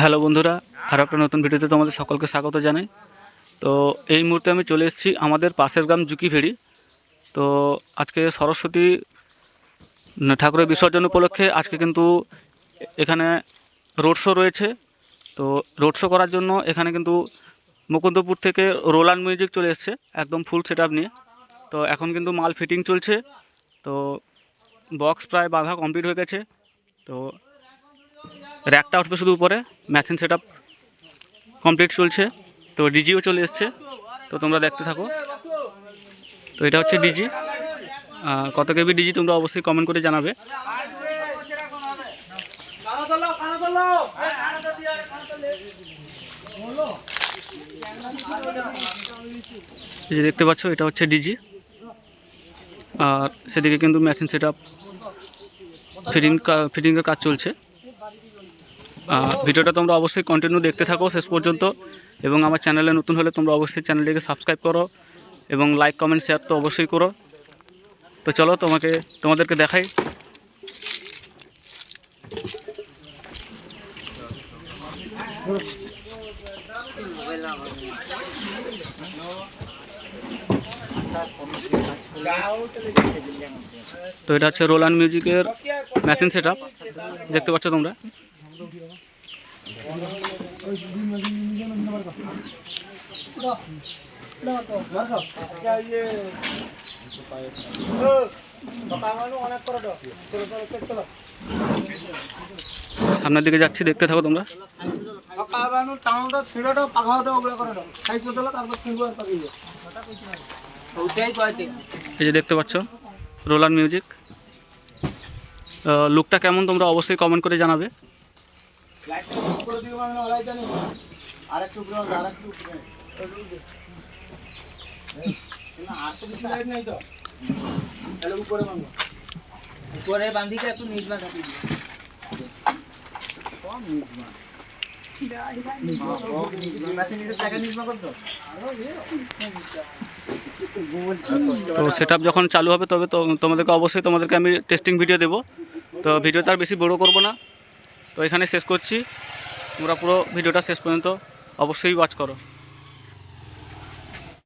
Hello বন্ধুরা, আর একটা নতুন ভিডিওতে তোমাদের সকলকে স্বাগত জানাই। তো এই মুহূর্তে আমি চলে এসেছি আমাদের পাশের গ্রাম জুকিভেড়ি। তো আজকে সরস্বতী ঠাকুরের বিসর্জন উপলক্ষে আজকে কিন্তু এখানে রোড শো রয়েছে। তো রোড শো করার জন্য এখানে কিন্তু মুকুন্দপুর থেকে রোলান মিউজিক চলে এসছে, একদম ফুল সেট নিয়ে। তো এখন কিন্তু মাল ফিটিং চলছে। তো বক্স প্রায় বাঁধা কমপ্লিট হয়ে গেছে। তো র্যাকটা উঠবে শুধু উপরে। ম্যাচিং সেট কমপ্লিট চলছে। তো ডিজিও চলে এসছে। তো তোমরা দেখতে থাকো। তো এটা হচ্ছে ডিজি কত কেবি ডিজি তোমরা অবশ্যই কমেন্ট করে জানাবে। যে দেখতে পাচ্ছ, এটা হচ্ছে ডিজি আর সেদিকে কিন্তু মেশিন সেট আপ ফিটিং ফিটিংয়ের কাজ চলছে। ভিডিওটা তোমরা অবশ্যই কন্টিনিউ দেখতে থাকো শেষ পর্যন্ত এবং আমার চ্যানেলে নতুন হলে তোমরা অবশ্যই চ্যানেলটিকে সাবস্ক্রাইব করো এবং লাইক কমেন্ট শেয়ার তো অবশ্যই করো। তো চলো তোমাকে, তোমাদেরকে দেখাই। তো এটা হচ্ছে রোলান মিউজিকের মেশিন সেট দেখতে পাচ্ছ তোমরা? সামনের দিকে যাচ্ছি, দেখতে থাকো তোমরা। এই যে দেখতে পাচ্ছ রোলার মিউজিক লুকটা কেমন তোমরা অবশ্যই কমেন্ট করে জানাবে। উপরে আর একটু উপরে আর একটু উপরে না আর তো সেট যখন চালু হবে তবে তোমাদেরকে অবশ্যই তোমাদেরকে আমি টেস্টিং ভিডিও দেবো। তো ভিডিওটা আর বেশি বড় করব না। তো এখানে শেষ করছি। তোমরা পুরো ভিডিওটা শেষ পর্যন্ত অবশ্যই ওয়াচ করো।